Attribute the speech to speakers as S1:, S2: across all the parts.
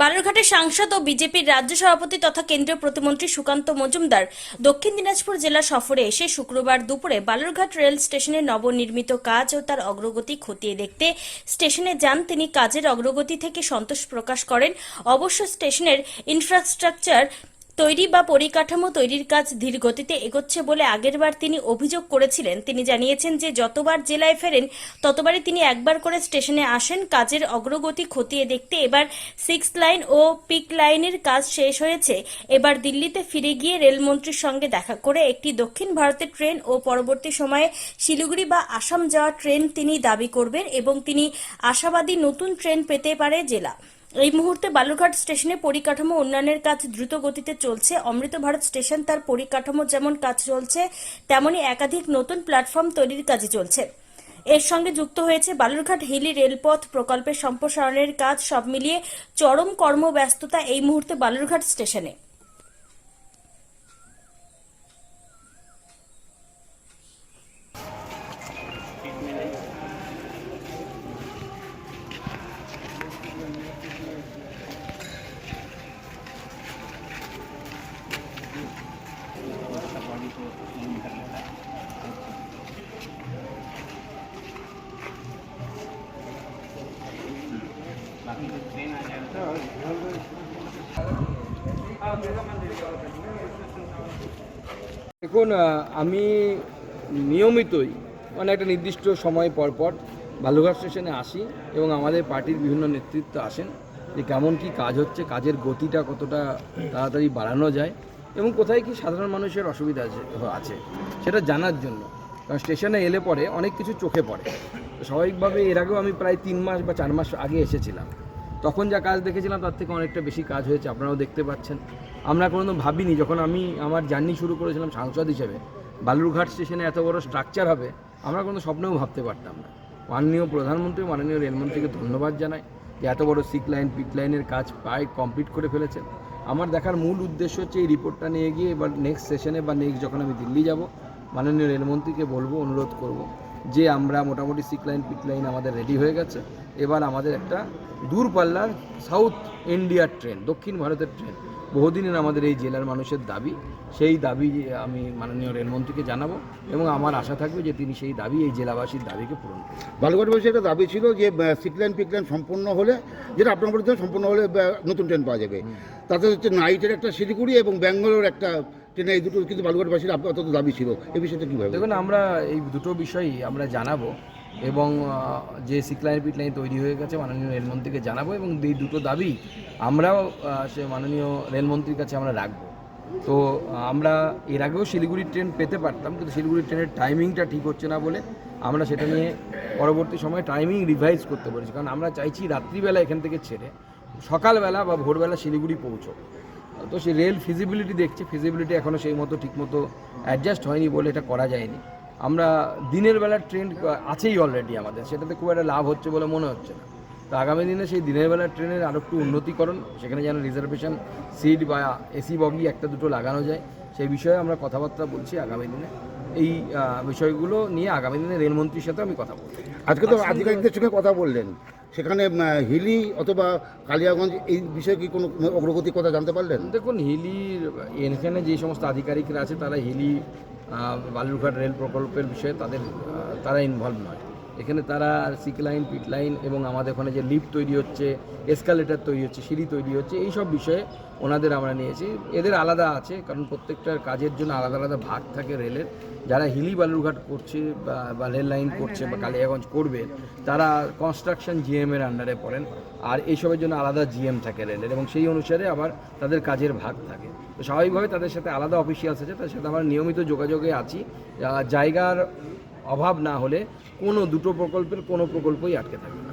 S1: বালুরঘাটের সাংসদ ও বিজেপির রাজ্য সভাপতি তথা কেন্দ্রীয় প্রতিমন্ত্রী সুকান্ত মজুমদার দক্ষিণ দিনাজপুর জেলা সফরে এসে শুক্রবার দুপুরে বালুরঘাট রেল স্টেশনের নবনির্মিত কাজ ও তার অগ্রগতি খতিয়ে দেখতে স্টেশনে যান তিনি কাজের অগ্রগতি থেকে সন্তোষ প্রকাশ করেন। অবশ্য স্টেশনের ইনফ্রাস্ট্রাকচার তৈরি বা পরিকাঠামো তৈরির কাজ ধীর গতিতে এগোচ্ছে বলে আগেরবার তিনি অভিযোগ করেছিলেন। তিনি জানিয়েছেন যে, যতবার জেলায় ফেরেন, ততবারই তিনি একবার করে স্টেশনে আসেন। কাজের অগ্রগতি খতিয়ে দেখতে এবার সিক্স লাইন ও পিক লাইনের কাজ শেষ হয়েছে। এবার দিল্লিতে ফিরে গিয়ে রেলমন্ত্রীর সঙ্গে দেখা করে একটি দক্ষিণ ভারতের ট্রেন ও পরবর্তী সময়ে শিলিগুড়ি বা আসাম যাওয়া ট্রেন তিনি দাবি করবেন এবং তিনি আশাবাদী নতুন ট্রেন পেতে পারে জেলা। এই মুহূর্তে বালুরঘাট স্টেশনে পরিকাঠামো উন্নয়নের কাজ দ্রুত গতিতে চলছে। অমৃত ভারত স্টেশন তার পরিকাঠামো যেমন কাজ চলছে, তেমনি একাধিক নতুন প্ল্যাটফর্ম তৈরির কাজে চলছে। এর সঙ্গে যুক্ত হয়েছে বালুরঘাট হিলি রেলপথ প্রকল্পের সম্প্রসারণের কাজ। সব মিলিয়ে চরম কর্মব্যস্ততা এই মুহূর্তে বালুরঘাট স্টেশনে।
S2: দেখুন আমি নিয়মিতই মানে একটা নির্দিষ্ট সময় পর পর বালুঘাট স্টেশনে আসি এবং আমাদের পার্টির বিভিন্ন নেতৃত্ব আসেন যে কেমন কি কাজ হচ্ছে, কাজের গতিটা কতটা তাড়াতাড়ি বাড়ানো যায় এবং কোথায় কি সাধারণ মানুষের অসুবিধা আছে, সেটা জানার জন্য। কারণ স্টেশনে এলে পরে অনেক কিছু চোখে পড়ে। স্বাভাবিকভাবে এর আগেও আমি প্রায় তিন মাস বা চার মাস আগে এসেছিলাম। তখন যা কাজ দেখেছিলাম, তার থেকে অনেকটা বেশি কাজ হয়েছে, আপনারাও দেখতে পাচ্ছেন। আমরা কোনোদিন ভাবিনি, যখন আমি আমার জার্নি শুরু করেছিলাম সাংসদ হিসেবে, বালুরঘাট স্টেশনে এত বড় স্ট্রাকচার হবে, আমরা কোনো স্বপ্নেও ভাবতে পারতাম না। মাননীয় প্রধানমন্ত্রী, মাননীয় রেলমন্ত্রীকে ধন্যবাদ জানাই যে এত বড় সিক লাইন পিট লাইনের কাজ প্রায় কমপ্লিট করে ফেলেছেন। আমার দেখার মূল উদ্দেশ্য হচ্ছে এই রিপোর্টটা নিয়ে গিয়ে, এবার নেক্সট সেশনে বা নেক্সট যখন আমি দিল্লি যাব, মাননীয় রেলমন্ত্রীকে বলব, অনুরোধ করব যে আমরা মোটামুটি সিক লাইন পিট লাইন আমাদের রেডি হয়ে গেছে। এবার আমাদের একটা দূরপাল্লার সাউথ ইন্ডিয়ার ট্রেন দক্ষিণ ভারতের ট্রেন বহুদিনের আমাদের এই জেলার মানুষের দাবি সেই দাবি আমি মাননীয় রেলমন্ত্রীকে জানাব এবং আমার আশা থাকবে যে তিনি সেই দাবি এই জেলাবাসীর দাবিকে পূরণ করবেন।
S3: বালুঘাটবাসী একটা দাবি ছিল যে সিকলাইন পিকলাইন সম্পূর্ণ হলে যেটা আপনার সম্পূর্ণ হলে নতুন ট্রেন পাওয়া যাবে। তাতে হচ্ছে নাইটের একটা শিলিগুড়ি এবং ব্যাঙ্গালোর একটা ট্রেনে এই দুটো কিন্তু বালুঘাটবাসীর আপনার অত দাবি ছিল। এই বিষয়টা কীভাবে
S2: দেখুন, আমরা এই দুটো বিষয়ই আমরা জানাব এবং যে সিকলাইন পিটলাইন তৈরি হয়ে গেছে মাননীয় রেলমন্ত্রীকে জানাব এবং এই দুটো দাবি আমরাও সে মাননীয় রেলমন্ত্রীর কাছে আমরা রাখব। তো আমরা এর আগেও শিলিগুড়ি ট্রেন পেতে পারতাম, কিন্তু শিলিগুড়ি ট্রেনের টাইমিংটা ঠিক হচ্ছে না বলে আমরা সেটা নিয়ে পরবর্তী সময়ে টাইমিং রিভাইজ করতে পেরেছি কারণ আমরা চাইছি রাত্রিবেলা এখান থেকে ছেড়ে সকালবেলা বা ভোরবেলা শিলিগুড়ি পৌঁছো তো সেই রেল ফিজিবিলিটি দেখছে ফিজিবিলিটি এখনও সেই মতো ঠিকমতো অ্যাডজাস্ট হয়নি বলে এটা করা যায়নি। আমরা দিনের বেলার ট্রেন আছেই অলরেডি আমাদের, সেটাতে খুব একটা লাভ হচ্ছে বলে মনে হচ্ছে না। তো আগামী দিনে সেই দিনের বেলার ট্রেনের আরও একটু উন্নতিকরণ, সেখানে যেন রিজার্ভেশন সিট বা এসি বগি একটা দুটো লাগানো যায়, সেই বিষয়ে আমরা কথাবার্তা বলছি আগামী দিনে। এই বিষয়গুলো নিয়ে আগামী দিনে রেলমন্ত্রীর সাথে আমি কথা বলব।
S3: আজকে তো আধিকারিকদের সঙ্গে কথা বললেন। সেখানে হিলি অথবা কালিয়াগঞ্জ এই বিষয়ে কি কোনো অগ্রগতির কথা জানতে পারলেন?
S2: দেখুন হিলির এখানে যে সমস্ত আধিকারিকরা আছে তারা হিলি বালুরঘাট রেল প্রকল্পের বিষয়ে তাদের তারা ইনভলভ নয়। এখানে তারা সিক লাইন, পিট লাইন এবং আমাদের ওখানে যে লিফট তৈরি হচ্ছে, এসকালেটার তৈরি হচ্ছে, সিঁড়ি তৈরি হচ্ছে এই সব বিষয়ে ওনাদের আমরা নিয়েছি। এদের আলাদা আছে, কারণ প্রত্যেকটার কাজের জন্য আলাদা আলাদা ভাগ থাকে রেলের। যারা হিলি বালুরঘাট করছে বা রেল লাইন করছে বা কালিয়াগঞ্জ করবে, তারা কনস্ট্রাকশন জিএম এর আন্ডারে পড়েন। আর এইসবের জন্য আলাদা জিএম থাকে রেলের এবং সেই অনুসারে আবার তাদের কাজের ভাগ থাকে। তো স্বাভাবিকভাবে তাদের সাথে আলাদা অফিসিয়ালস আছে, তাদের সাথে আমরা নিয়মিত যোগাযোগে আছি। জায়গার অভাব না হলে কোনো দুটো প্রকল্পের কোনো প্রকল্পই আটকে থাকবে না।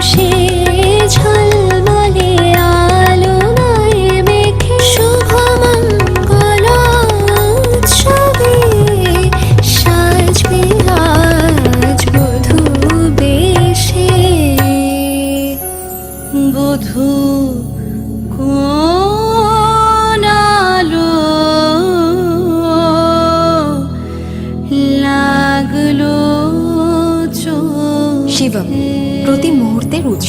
S4: 心。